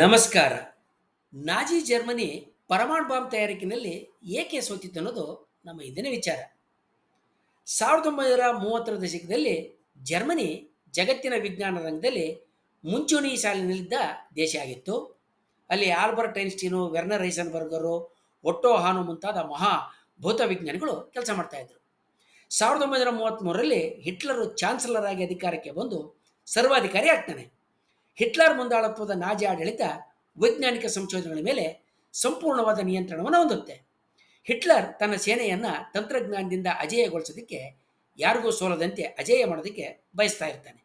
ನಮಸ್ಕಾರ. Nazi Germany ಪರಮಾಣು bomb ತಯಾರಿಕೆಯಲ್ಲಿ ಏಕೆ ಸೋತಿತ್ತು ಅನ್ನೋದು ನಮ್ಮ ಇಂದಿನ ವಿಚಾರ. ಸಾವಿರದ ಒಂಬೈನೂರ ಮೂವತ್ತರ ದಶಕದಲ್ಲಿ ಜರ್ಮನಿ ಜಗತ್ತಿನ ವಿಜ್ಞಾನ ರಂಗದಲ್ಲಿ ಮುಂಚೂಣಿ ಸಾಲಿನಲ್ಲಿದ್ದ ದೇಶ ಆಗಿತ್ತು. ಅಲ್ಲಿ ಆಲ್ಬರ್ಟ್ ಐನ್ಸ್ಟೀನು, ವೆರ್ನರ್ ಹೈಸನ್ಬರ್ಗರು, ಒಟ್ಟೋ ಹಾನು ಮುಂತಾದ ಮಹಾ ಭೌತ ವಿಜ್ಞಾನಿಗಳು ಕೆಲಸ ಮಾಡ್ತಾ ಇದ್ರು. ಸಾವಿರದ ಒಂಬೈನೂರ ಮೂವತ್ತ್ಮೂರರಲ್ಲಿ ಹಿಟ್ಲರು ಚಾನ್ಸಲರ್ ಆಗಿ ಅಧಿಕಾರಕ್ಕೆ ಬಂದು ಸರ್ವಾಧಿಕಾರಿ ಆಗ್ತಾನೆ. ಹಿಟ್ಲರ್ ಮುಂದಾಳತ್ವದ ನಾಜಿ ಆಡಳಿತ ವೈಜ್ಞಾನಿಕ ಸಂಶೋಧನೆಗಳ ಮೇಲೆ ಸಂಪೂರ್ಣವಾದ ನಿಯಂತ್ರಣವನ್ನು ಹೊಂದುತ್ತೆ. ಹಿಟ್ಲರ್ ತನ್ನ ಸೇನೆಯನ್ನು ತಂತ್ರಜ್ಞಾನದಿಂದ ಅಜೇಯಗೊಳಿಸೋದಕ್ಕೆ ಯಾರಿಗೂ ಸೋಲದಂತೆ ಅಜೇಯ ಮಾಡೋದಕ್ಕೆ ಬಯಸ್ತಾ ಇರ್ತಾನೆ.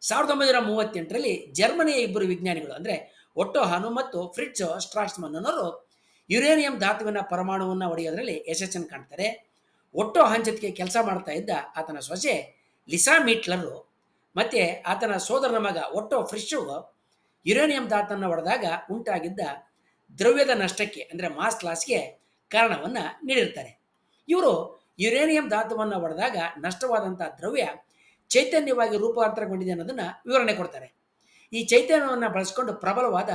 ಸಾವಿರದ ಒಂಬೈನೂರ ಮೂವತ್ತೆಂಟರಲ್ಲಿ ಜರ್ಮನಿಯ ಇಬ್ಬರು ವಿಜ್ಞಾನಿಗಳು ಅಂದರೆ ಒಟ್ಟೋಹಾನು ಮತ್ತು ಫ್ರಿಟ್ಜ್ ಸ್ಟ್ರಾಸ್ಮನ್ ಅನ್ನೋರು ಯುರೇನಿಯಂ ಧಾತುವಿನ ಪರಮಾಣುವನ್ನು ಒಡೆಯೋದ್ರಲ್ಲಿ ಯಶಸ್ಸನ್ನು ಕಾಣ್ತಾರೆ. ಒಟ್ಟೋ ಜೊತೆಗೆ ಕೆಲಸ ಮಾಡ್ತಾ ಇದ್ದ ಆತನ ಸೊಸೆ ಲಿಸಾ ಮೀಟ್ಲರು ಮತ್ತು ಆತನ ಸೋದರನ ಮಗ ಒಟ್ಟೋ ಫ್ರಿಶು ಯುರೇನಿಯಂ ಧಾತನ್ನು ಹೊಡೆದಾಗ ಉಂಟಾಗಿದ್ದ ದ್ರವ್ಯದ ನಷ್ಟಕ್ಕೆ, ಅಂದರೆ ಮಾಸ್ ಲಾಸ್ಗೆ ಕಾರಣವನ್ನು ನೀಡಿರ್ತಾರೆ. ಇವರು ಯುರೇನಿಯಂ ಧಾತುವನ್ನು ಹೊಡೆದಾಗ ನಷ್ಟವಾದಂಥ ದ್ರವ್ಯ ಚೈತನ್ಯವಾಗಿ ರೂಪಾಂತರಗೊಂಡಿದೆ ಅನ್ನೋದನ್ನು ವಿವರಣೆ ಕೊಡ್ತಾರೆ. ಈ ಚೈತನ್ಯವನ್ನು ಬಳಸಿಕೊಂಡು ಪ್ರಬಲವಾದ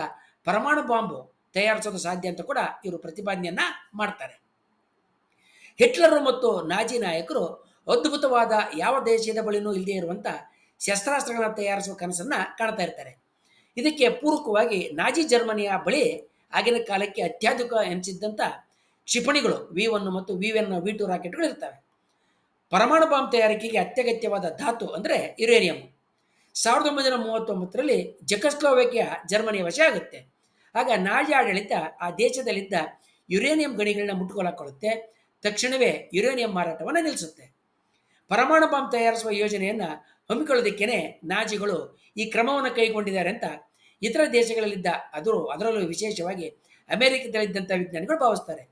ಪರಮಾಣು ಬಾಂಬು ತಯಾರಿಸೋದು ಸಾಧ್ಯ ಅಂತ ಕೂಡ ಇವರು ಪ್ರತಿಪಾದನೆಯನ್ನ ಮಾಡ್ತಾರೆ. ಹಿಟ್ಲರು ಮತ್ತು ನಾಜಿ ನಾಯಕರು ಅದ್ಭುತವಾದ ಯಾವ ದೇಶದ ಬಳಿನೂ ಇಲ್ಲದೇ ಇರುವಂಥ ಶಸ್ತ್ರಾಸ್ತ್ರಗಳನ್ನು ತಯಾರಿಸುವ ಕನಸನ್ನು ಕಾಣ್ತಾ ಇರ್ತಾರೆ. ಇದಕ್ಕೆ ಪೂರಕವಾಗಿ ನಾಜಿ ಜರ್ಮನಿಯ ಬಳಿ ಆಗಿನ ಕಾಲಕ್ಕೆ ಅತ್ಯಾಧುನಿಕ ಎನಿಸಿದ್ದಂಥ ಕ್ಷಿಪಣಿಗಳು ವಿ ಒನ್ ಮತ್ತು ವಿ ಎನ್ ವಿ ಟು ರಾಕೆಟ್ಗಳು ಇರ್ತವೆ ಪರಮಾಣು ಬಾಂಬ್ ತಯಾರಿಕೆಗೆ ಅತ್ಯಗತ್ಯವಾದ ಧಾತು ಅಂದರೆ ಯುರೇನಿಯಂ. ಸಾವಿರದ ಒಂಬೈನೂರ ಮೂವತ್ತೊಂಬತ್ತರಲ್ಲಿ ಜಕಸ್ಲೋವೇಕಿಯಾ ಜರ್ಮನಿಯ ವಶ ಆಗುತ್ತೆ. ಆಗ ನಾಜಿ ಆಡಳಿತ ಆ ದೇಶದಲ್ಲಿದ್ದ ಯುರೇನಿಯಂ ಗಣಿಗಳನ್ನ ಮುಟ್ಟುಕೊಳ್ಳಕೊಳ್ಳುತ್ತೆ ತಕ್ಷಣವೇ ಯುರೇನಿಯಂ ಮಾರಾಟವನ್ನು ನಿಲ್ಲಿಸುತ್ತೆ ಪರಮಾಣು ಬಾಂಬ್ ತಯಾರಿಸುವ ಯೋಜನೆಯನ್ನು ಹಮ್ಮಿಕೊಳ್ಳೋದಕ್ಕೇನೆ ನಾಜಿಗಳು ಈ ಕ್ರಮವನ್ನು ಕೈಗೊಂಡಿದ್ದಾರೆ ಅಂತ ಇತರ ದೇಶಗಳಲ್ಲಿದ್ದ ಅದು ಅದರಲ್ಲೂ ವಿಶೇಷವಾಗಿ ಅಮೆರಿಕದಲ್ಲಿದ್ದಂಥ ವಿಜ್ಞಾನಿಗಳು ಭಾವಿಸ್ತಾರೆ.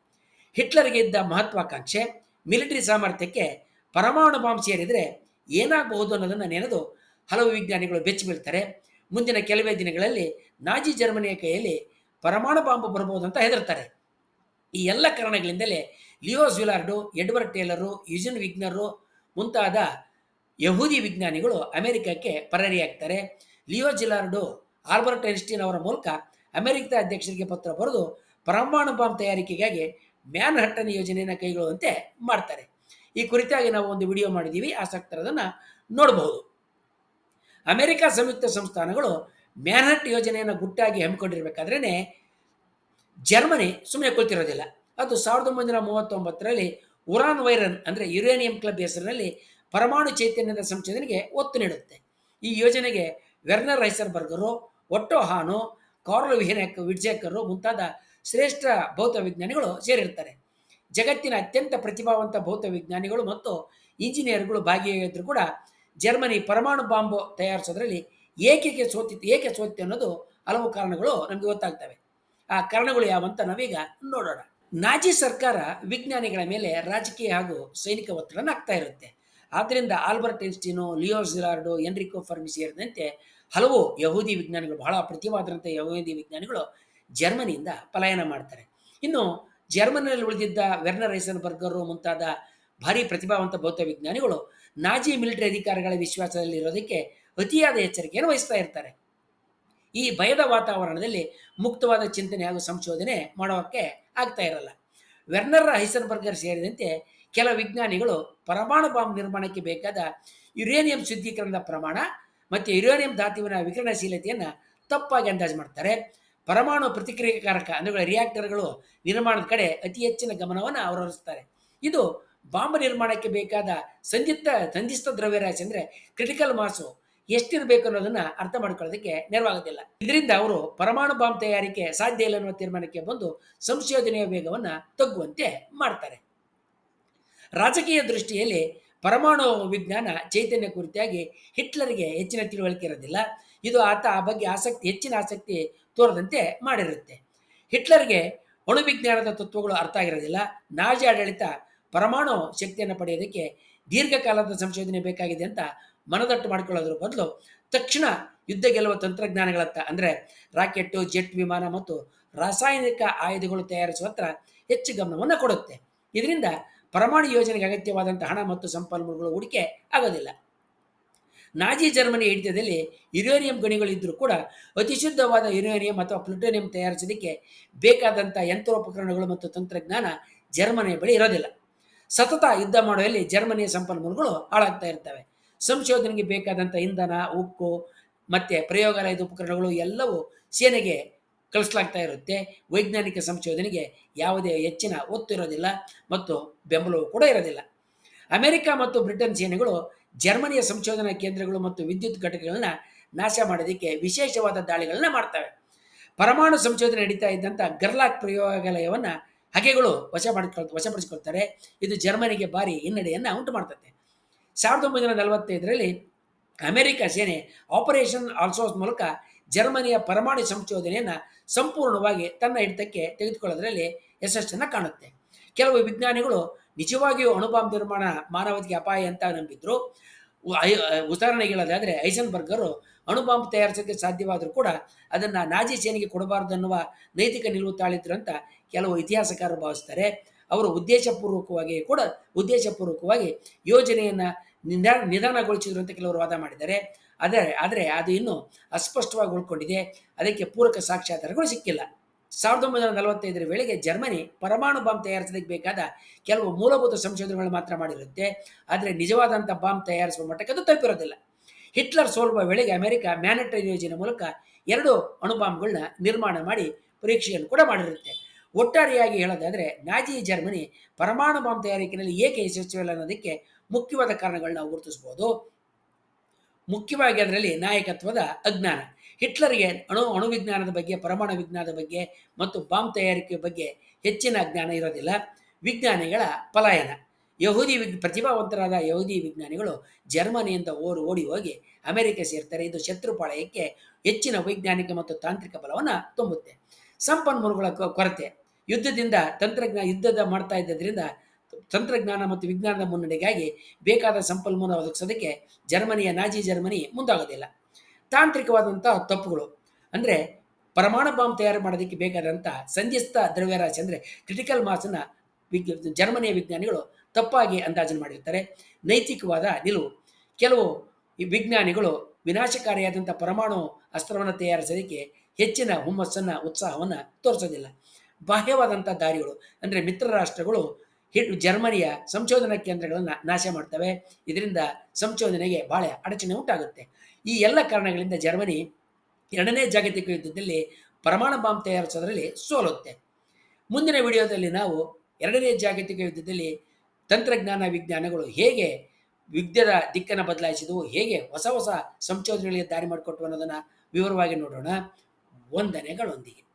ಹಿಟ್ಲರ್ಗೆ ಇದ್ದ ಮಹತ್ವಾಕಾಂಕ್ಷೆ ಮಿಲಿಟರಿ ಸಾಮರ್ಥ್ಯಕ್ಕೆ ಪರಮಾಣು ಬಾಂಬ್ ಸೇರಿದರೆ ಏನಾಗಬಹುದು ಅನ್ನೋದನ್ನು ನೆನೆದು ಹಲವು ವಿಜ್ಞಾನಿಗಳು ಬೆಚ್ಚಿ ಬೀಳ್ತಾರೆ. ಮುಂದಿನ ಕೆಲವೇ ದಿನಗಳಲ್ಲಿ ನಾಜಿ ಜರ್ಮನಿಯ ಕೈಯಲ್ಲಿ ಪರಮಾಣು ಬಾಂಬ್ ಬರಬಹುದು ಅಂತ ಹೆದರ್ತಾರೆ. ಈ ಎಲ್ಲ ಕಾರಣಗಳಿಂದಲೇ Leo Szilard Edward Teller, Eugene Wigner ಮುಂತಾದ ಯಹೂದಿ ವಿಜ್ಞಾನಿಗಳು ಅಮೆರಿಕಕ್ಕೆ ಪರಾರಿಯಾಗ್ತಾರೆ. ಲಿಯೋ ಜಿಲಾರ್ಡು, ಆಲ್ಬರ್ಟ್ ಐನ್ಸ್ಟೀನ್ ಅವರ ಮೂಲಕ ಅಮೆರಿಕದ ಅಧ್ಯಕ್ಷರಿಗೆ ಪತ್ರ ಬರೆದು ಪರಮಾಣು ಬಾಂಬ್ ತಯಾರಿಕೆಗಾಗಿ ಮ್ಯಾನ್ ಹಟ್ಟನ್ ಯೋಜನೆಯನ್ನು ಕೈಗೊಳ್ಳುವಂತೆ ಮಾಡ್ತಾರೆ. ಈ ಕುರಿತಾಗಿ ನಾವು ಒಂದು ವಿಡಿಯೋ ಮಾಡಿದ್ದೀವಿ. ಆಸಕ್ತರದನ್ನು ನೋಡಬಹುದು. ಅಮೆರಿಕ ಸಂಯುಕ್ತ ಸಂಸ್ಥಾನಗಳು ಮ್ಯಾನ್ಹಟ್ ಯೋಜನೆಯನ್ನು ಗುಟ್ಟಾಗಿ ಹಮ್ಮಿಕೊಂಡಿರಬೇಕಾದ್ರೇ ಜರ್ಮನಿ ಸುಮ್ಮನೆ ಕುಳಿತಿರೋದಿಲ್ಲ. ಅದು ಸಾವಿರದ ಒಂಬೈನೂರ ಮೂವತ್ತೊಂಬತ್ತರಲ್ಲಿ ಉರಾನ್ ವೈರನ್ ಅಂದರೆ ಯುರೇನಿಯಂ ಕ್ಲಬ್ ಹೆಸರಿನಲ್ಲಿ ಪರಮಾಣು ಚೈತನ್ಯದ ಸಂಶೋಧನೆಗೆ ಒತ್ತು ನೀಡುತ್ತೆ. ಈ ಯೋಜನೆಗೆ ವೆರ್ನರ್ ರೈಸರ್ಬರ್ಗರು ಒಟ್ಟೋ ಹಾನು ಕಾರ್ಲ್ ವಿಹೆನೆಕ್, ವಿಡ್ಜೇಕರು ಮುಂತಾದ ಶ್ರೇಷ್ಠ ಭೌತ ವಿಜ್ಞಾನಿಗಳು ಸೇರಿರ್ತಾರೆ. ಜಗತ್ತಿನ ಅತ್ಯಂತ ಪ್ರತಿಭಾವಂತ ಭೌತ ವಿಜ್ಞಾನಿಗಳು ಮತ್ತು ಇಂಜಿನಿಯರ್ಗಳು ಭಾಗಿಯಾಗಿದ್ದರೂ ಕೂಡ ಜರ್ಮನಿ ಪರಮಾಣು ಬಾಂಬ್ ತಯಾರಿಸೋದ್ರಲ್ಲಿ ಏಕೆಗೆ ಸೋತಿತ್ತು ಏಕೆ ಸೋತಿತ್ತು ಅನ್ನೋದು ಹಲವು ಕಾರಣಗಳು ನಮಗೆ ಗೊತ್ತಾಗ್ತವೆ. ಆ ಕಾರಣಗಳು ಯಾವಂತ ನಾವೀಗ ನೋಡೋಣ. ನಾಜಿ ಸರ್ಕಾರ ವಿಜ್ಞಾನಿಗಳ ಮೇಲೆ ರಾಜಕೀಯ ಹಾಗೂ ಸೈನಿಕ ಒತ್ತಡನ ಆಗ್ತಾ ಇರುತ್ತೆ. ಆದ್ದರಿಂದ ಆಲ್ಬರ್ಟ್ ಐನ್ಸ್ಟೀನು, ಲಿಯೋ ಜಿಲಾರ್ಡೋ ಎನ್ರಿಕೋ ಫರ್ಮಿ ಸೇರಿದಂತೆ ಹಲವು ಯಹೂದಿ ವಿಜ್ಞಾನಿಗಳು, ಬಹಳ ಪ್ರತಿವಾದಂಥ ಯಹೂದಿ ವಿಜ್ಞಾನಿಗಳು ಜರ್ಮನಿಯಿಂದ ಪಲಾಯನ ಮಾಡ್ತಾರೆ. ಇನ್ನು ಜರ್ಮನಿಯಲ್ಲಿ ಉಳಿದಿದ್ದ ವೆರ್ನರ್ ರೈಸನ್ ಬರ್ಗರು ಮುಂತಾದ ಭಾರಿ ಪ್ರತಿಭಾವಂತ ಭೌತ ವಿಜ್ಞಾನಿಗಳು ನಾಜಿ ಮಿಲಿಟರಿ ಅಧಿಕಾರಿಗಳ ವಿಶ್ವಾಸದಲ್ಲಿ ಇರೋದಕ್ಕೆ ಅತಿಯಾದ ಎಚ್ಚರಿಕೆಯನ್ನು ವಹಿಸ್ತಾ ಇರ್ತಾರೆ. ಈ ಭಯದ ವಾತಾವರಣದಲ್ಲಿ ಮುಕ್ತವಾದ ಚಿಂತನೆ ಹಾಗೂ ಸಂಶೋಧನೆ ಮಾಡೋಕ್ಕೆ ಆಗ್ತಾ ಇರಲ್ಲ. ವೆರ್ನರ್ ಹೈಸನ್ಬರ್ಗರ್ ಸೇರಿದಂತೆ ಕೆಲ ವಿಜ್ಞಾನಿಗಳು ಪರಮಾಣು ಬಾಂಬ್ ನಿರ್ಮಾಣಕ್ಕೆ ಬೇಕಾದ ಯುರೇನಿಯಂ ಶುದ್ಧೀಕರಣದ ಪ್ರಮಾಣ ಮತ್ತು ಯುರೇನಿಯಂ ಧಾತುವಿನ ವಿಕಿರಣಶೀಲತೆಯನ್ನು ತಪ್ಪಾಗಿ ಅಂದಾಜು ಮಾಡ್ತಾರೆ. ಪರಮಾಣು ಪ್ರತಿಕ್ರಿಯಾಕಾರಕ ಅಂದರೆ ರಿಯಾಕ್ಟರ್ಗಳು ನಿರ್ಮಾಣದ ಕಡೆ ಅತಿ ಹೆಚ್ಚಿನ ಗಮನವನ್ನು ಅವರು ಇದು ಬಾಂಬ್ ನಿರ್ಮಾಣಕ್ಕೆ ಬೇಕಾದ ಸಂಧಿತ ಸಂಧಿಸ್ತ ದ್ರವ್ಯರಾಶಿ ಅಂದರೆ ಕ್ರಿಟಿಕಲ್ ಮಾಸು ಎಷ್ಟಿರಬೇಕು ಅನ್ನೋದನ್ನ ಅರ್ಥ ಮಾಡ್ಕೊಳ್ಳೋದಕ್ಕೆ ನೆರವಾಗೋದಿಲ್ಲ. ಇದರಿಂದ ಅವರು ಪರಮಾಣು ಬಾಂಬ್ ತಯಾರಿಕೆ ಸಾಧ್ಯ ಇಲ್ಲ ಅನ್ನುವ ತೀರ್ಮಾನಕ್ಕೆ ಬಂದು ಸಂಶೋಧನೆಯ ವೇಗವನ್ನು ತಗ್ಗುವಂತೆ ಮಾಡ್ತಾರೆ. ರಾಜಕೀಯ ದೃಷ್ಟಿಯಲ್ಲಿ ಪರಮಾಣು ವಿಜ್ಞಾನ ಚೈತನ್ಯ ಕುರಿತಾಗಿ ಹಿಟ್ಲರ್ಗೆ ಹೆಚ್ಚಿನ ತಿಳುವಳಿಕೆ ಇರೋದಿಲ್ಲ. ಇದು ಆತ ಆ ಬಗ್ಗೆ ಆಸಕ್ತಿ, ಹೆಚ್ಚಿನ ಆಸಕ್ತಿ ತೋರದಂತೆ ಮಾಡಿರುತ್ತೆ. ಹಿಟ್ಲರ್ಗೆ ಅಣುವಿಜ್ಞಾನದ ತತ್ವಗಳು ಅರ್ಥ ಆಗಿರೋದಿಲ್ಲ. ನಾಜಿ ಆಡಳಿತ ಪರಮಾಣು ಶಕ್ತಿಯನ್ನು ಪಡೆಯೋದಕ್ಕೆ ದೀರ್ಘಕಾಲದ ಸಂಶೋಧನೆ ಬೇಕಾಗಿದೆ ಅಂತ ಮನದಟ್ಟು ಮಾಡಿಕೊಳ್ಳೋದ್ರ ಬದಲು ತಕ್ಷಣ ಯುದ್ಧ ಗೆಲ್ಲುವ ತಂತ್ರಜ್ಞಾನಗಳತ್ತ ಅಂದರೆ ರಾಕೆಟ್ಟು ಜೆಟ್ ವಿಮಾನ ಮತ್ತು ರಾಸಾಯನಿಕ ಆಯುಧಗಳು ತಯಾರಿಸುವ ಹತ್ರ ಹೆಚ್ಚು ಗಮನವನ್ನು ಕೊಡುತ್ತೆ. ಇದರಿಂದ ಪರಮಾಣು ಯೋಜನೆಗೆ ಅಗತ್ಯವಾದಂಥ ಹಣ ಮತ್ತು ಸಂಪನ್ಮೂಲಗಳು ಹೂಡಿಕೆ ಆಗೋದಿಲ್ಲ. ನಾಜಿ ಜರ್ಮನಿ ಹಿಡಿತದಲ್ಲಿ ಯುರೇನಿಯಂ ಗಣಿಗಳಿದ್ದರೂ ಕೂಡ ಅತಿ ಶುದ್ಧವಾದ ಯುರೇನಿಯಂ ಅಥವಾ ಪ್ಲುಟೋನಿಯಂ ತಯಾರಿಸೋದಕ್ಕೆ ಬೇಕಾದಂಥ ಯಂತ್ರೋಪಕರಣಗಳು ಮತ್ತು ತಂತ್ರಜ್ಞಾನ ಜರ್ಮನಿಯ ಬಳಿ ಇರೋದಿಲ್ಲ. ಸತತ ಯುದ್ಧ ಮಾಡುವಲ್ಲಿ ಜರ್ಮನಿಯ ಸಂಪನ್ಮೂಲಗಳು ಹಾಳಾಗ್ತಾ ಇರ್ತವೆ. ಸಂಶೋಧನೆಗೆ ಬೇಕಾದಂಥ ಇಂಧನ, ಉಕ್ಕು, ಮತ್ತು ಪ್ರಯೋಗಾಲಯದ ಉಪಕರಣಗಳು ಎಲ್ಲವೂ ಸೇನೆಗೆ ಕಳಿಸ್ಲಾಗ್ತಾ ಇರುತ್ತೆ. ವೈಜ್ಞಾನಿಕ ಸಂಶೋಧನೆಗೆ ಯಾವುದೇ ಹೆಚ್ಚಿನ ಒತ್ತು ಇರೋದಿಲ್ಲ ಮತ್ತು ಬೆಂಬಲವೂ ಕೂಡ ಇರೋದಿಲ್ಲ. ಅಮೆರಿಕ ಮತ್ತು ಬ್ರಿಟನ್ ಸೇನೆಗಳು ಜರ್ಮನಿಯ ಸಂಶೋಧನಾ ಕೇಂದ್ರಗಳು ಮತ್ತು ವಿದ್ಯುತ್ ಘಟಕಗಳನ್ನ ನಾಶ ಮಾಡೋದಕ್ಕೆ ವಿಶೇಷವಾದ ದಾಳಿಗಳನ್ನ ಮಾಡ್ತವೆ. ಪರಮಾಣು ಸಂಶೋಧನೆ ನಡೀತಾ ಇದ್ದಂಥ ಗರ್ಲಾಕ್ ಪ್ರಯೋಗಾಲಯವನ್ನು ಹಗೆಗಳು ವಶ ಮಾಡಿಕೊಳ್ ವಶಪಡಿಸಿಕೊಳ್ತಾರೆ. ಇದು ಜರ್ಮನಿಗೆ ಭಾರಿ ಹಿನ್ನಡೆಯನ್ನು ಉಂಟು ಮಾಡ್ತದೆ ಸಾವಿರದ ಒಂಬೈನೂರ ನಲವತ್ತೈದರಲ್ಲಿ ಅಮೆರಿಕ ಸೇನೆ ಆಪರೇಷನ್ ಆಲ್ಸೋಸ್ ಮೂಲಕ ಜರ್ಮನಿಯ ಪರಮಾಣು ಸಂಶೋಧನೆಯನ್ನು ಸಂಪೂರ್ಣವಾಗಿ ತನ್ನ ಹಿಡಿತಕ್ಕೆ ತೆಗೆದುಕೊಳ್ಳೋದ್ರಲ್ಲಿ ಯಶಸ್ಸನ್ನು ಕಾಣುತ್ತೆ. ಕೆಲವು ವಿಜ್ಞಾನಿಗಳು ನಿಜವಾಗಿಯೂ ಅಣುಬಾಂಬ್ ನಿರ್ಮಾಣ ಮಾನವತೆಗೆ ಅಪಾಯ ಅಂತ ನಂಬಿದ್ರು. ಉದಾಹರಣೆಗೆ ಹೇಳೋದಾದರೆ ಐಸನ್ಬರ್ಗರು ಅಣುಬಾಂಬ್ ತಯಾರಿಸೋಕ್ಕೆ ಸಾಧ್ಯವಾದರೂ ಕೂಡ ಅದನ್ನು ನಾಜಿ ಸೇನೆಗೆ ಕೊಡಬಾರದು ಅನ್ನುವ ನೈತಿಕ ನಿಲುವು ತಾಳಿದ್ರು ಅಂತ ಕೆಲವು ಇತಿಹಾಸಕಾರರು ಭಾವಿಸ್ತಾರೆ. ಅವರು ಉದ್ದೇಶಪೂರ್ವಕವಾಗಿ ಕೂಡ, ಉದ್ದೇಶಪೂರ್ವಕವಾಗಿ ಯೋಜನೆಯನ್ನು ನಿಧಾನ ನಿಧಾನಗೊಳಿಸಿದ್ರು ಅಂತ ಕೆಲವರು ವಾದ ಮಾಡಿದ್ದಾರೆ. ಆದರೆ ಆದರೆ ಅದು ಇನ್ನೂ ಅಸ್ಪಷ್ಟವಾಗಿ ಉಳ್ಕೊಂಡಿದೆ ಅದಕ್ಕೆ ಪೂರಕ ಸಾಕ್ಷ್ಯಾಧಾರಗಳು ಸಿಕ್ಕಿಲ್ಲ. ಸಾವಿರದ ಒಂಬೈನೂರ ನಲವತ್ತೈದರ ವೇಳೆಗೆ ಜರ್ಮನಿ ಪರಮಾಣು ಬಾಂಬ್ ತಯಾರಿಸೋದಕ್ಕೆ ಬೇಕಾದ ಕೆಲವು ಮೂಲಭೂತ ಸಂಶೋಧನೆಗಳು ಮಾತ್ರ ಮಾಡಿರುತ್ತೆ. ಆದರೆ ನಿಜವಾದಂಥ ಬಾಂಬ್ ತಯಾರಿಸುವ ಮಟ್ಟಕ್ಕೆ ಅದು ತಪ್ಪಿರೋದಿಲ್ಲ ಹಿಟ್ಲರ್ ಸೋಲುವ ವೇಳೆಗೆ ಅಮೆರಿಕ ಮ್ಯಾನಿಟರಿ ಯೋಜನೆ ಮೂಲಕ ಎರಡು ಅಣುಬಾಂಬ್ಗಳನ್ನ ನಿರ್ಮಾಣ ಮಾಡಿ ಪರೀಕ್ಷೆಯನ್ನು ಕೂಡ ಮಾಡಿರುತ್ತೆ. ಒಟ್ಟಾರೆಯಾಗಿ ಹೇಳೋದಾದರೆ ನಾಜಿ ಜರ್ಮನಿ ಪರಮಾಣು ಬಾಂಬ್ ತಯಾರಿಕೆಯಲ್ಲಿ ಏಕೆ ಯಶಸ್ವಿಲ್ಲ ಅನ್ನೋದಕ್ಕೆ ಮುಖ್ಯವಾದ ಕಾರಣಗಳನ್ನ ನಾವು ಗುರುತಿಸ್ಬೋದು. ಮುಖ್ಯವಾಗಿ ಅದರಲ್ಲಿ ನಾಯಕತ್ವದ ಅಜ್ಞಾನ. ಹಿಟ್ಲರ್ಗೆ ಅಣು, ಅಣುವಿಜ್ಞಾನದ ಬಗ್ಗೆ, ಪರಮಾಣು ವಿಜ್ಞಾನದ ಬಗ್ಗೆ ಮತ್ತು ಬಾಂಬ್ ತಯಾರಿಕೆ ಬಗ್ಗೆ ಹೆಚ್ಚಿನ ಜ್ಞಾನ ಇರೋದಿಲ್ಲ. ವಿಜ್ಞಾನಿಗಳ ಪಲಾಯನ. ಯಹೂದಿ ವಿಗ್, ಪ್ರತಿಭಾವಂತರಾದ ಯಹೂದಿ ವಿಜ್ಞಾನಿಗಳು ಜರ್ಮನಿಯಿಂದ ಓಡಿ ಓಡಿ ಹೋಗಿ ಅಮೆರಿಕ ಸೇರ್ತಾರೆ. ಇದು ಶತ್ರುಪಾಳಯಕ್ಕೆ ಹೆಚ್ಚಿನ ವೈಜ್ಞಾನಿಕ ಮತ್ತು ತಾಂತ್ರಿಕ ಬಲವನ್ನು ತುಂಬುತ್ತೆ. ಸಂಪನ್ಮೂಲಗಳ ಕೊರತೆ. ಯುದ್ಧದಿಂದ ತಂತ್ರಜ್ಞಾನ ಯುದ್ಧದ ಮಾಡ್ತಾ ಇದ್ದರಿಂದ ತಂತ್ರಜ್ಞಾನ ಮತ್ತು ವಿಜ್ಞಾನದ ಮುನ್ನಡೆಗಾಗಿ ಬೇಕಾದ ಸಂಪನ್ಮೂಲ ಒದಗಿಸೋದಕ್ಕೆ ಜರ್ಮನಿಯ ನಾಜಿ ಜರ್ಮನಿ ಮುಂದಾಗೋದಿಲ್ಲ. ತಾಂತ್ರಿಕವಾದಂಥ ತಪ್ಪುಗಳು ಅಂದರೆ ಪರಮಾಣು ಬಾಂಬ್ ತಯಾರು ಮಾಡೋದಕ್ಕೆ ಬೇಕಾದಂಥ ಸಂಧಿಸ್ತ ದ್ರವ್ಯರಾಶಿ ಅಂದರೆ ಕ್ರಿಟಿಕಲ್ ಮಾಸನ್ನು ವಿಗ್, ಜರ್ಮನಿಯ ವಿಜ್ಞಾನಿಗಳು ತಪ್ಪಾಗಿ ಅಂದಾಜು ಮಾಡಿರ್ತಾರೆ. ನೈತಿಕವಾದ ನಿಲುವು. ಕೆಲವು ವಿಜ್ಞಾನಿಗಳು ವಿನಾಶಕಾರಿಯಾದಂಥ ಪರಮಾಣು ಅಸ್ತ್ರವನ್ನು ತಯಾರಿಸೋದಕ್ಕೆ ಹೆಚ್ಚಿನ ಹುಮ್ಮಸ್ಸನ್ನು, ಉತ್ಸಾಹವನ್ನು ತೋರಿಸೋದಿಲ್ಲ. ಬಾಹ್ಯವಾದಂಥ ದಾರಿಗಳು ಅಂದರೆ ಮಿತ್ರ ರಾಷ್ಟ್ರಗಳು ಹಿಟ್ ಜರ್ಮನಿಯ ಸಂಶೋಧನಾ ಕೇಂದ್ರಗಳನ್ನು ನಾಶ ಮಾಡ್ತವೆ. ಇದರಿಂದ ಸಂಶೋಧನೆಗೆ ಭಾಳ ಅಡಚಣೆ ಉಂಟಾಗುತ್ತೆ. ಈ ಎಲ್ಲ ಕಾರಣಗಳಿಂದ ಜರ್ಮನಿ ಎರಡನೇ ಜಾಗತಿಕ ಯುದ್ಧದಲ್ಲಿ ಪರಮಾಣು ಬಾಂಬ್ ತಯಾರಿಸೋದ್ರಲ್ಲಿ ಸೋಲುತ್ತೆ. ಮುಂದಿನ ವಿಡಿಯೋದಲ್ಲಿ ನಾವು ಎರಡನೇ ಜಾಗತಿಕ ಯುದ್ಧದಲ್ಲಿ ತಂತ್ರಜ್ಞಾನ ವಿಜ್ಞಾನಗಳು ಹೇಗೆ ಯುದ್ಧದ ದಿಕ್ಕನ್ನು ಬದಲಾಯಿಸಿದವು, ಹೇಗೆ ಹೊಸ ಹೊಸ ಸಂಶೋಧನೆಗಳಿಗೆ ದಾರಿ ಮಾಡಿಕೊಟ್ಟು ಅನ್ನೋದನ್ನು ವಿವರವಾಗಿ ನೋಡೋಣ. ವಂದನೆಗಳೊಂದಿಗೆ.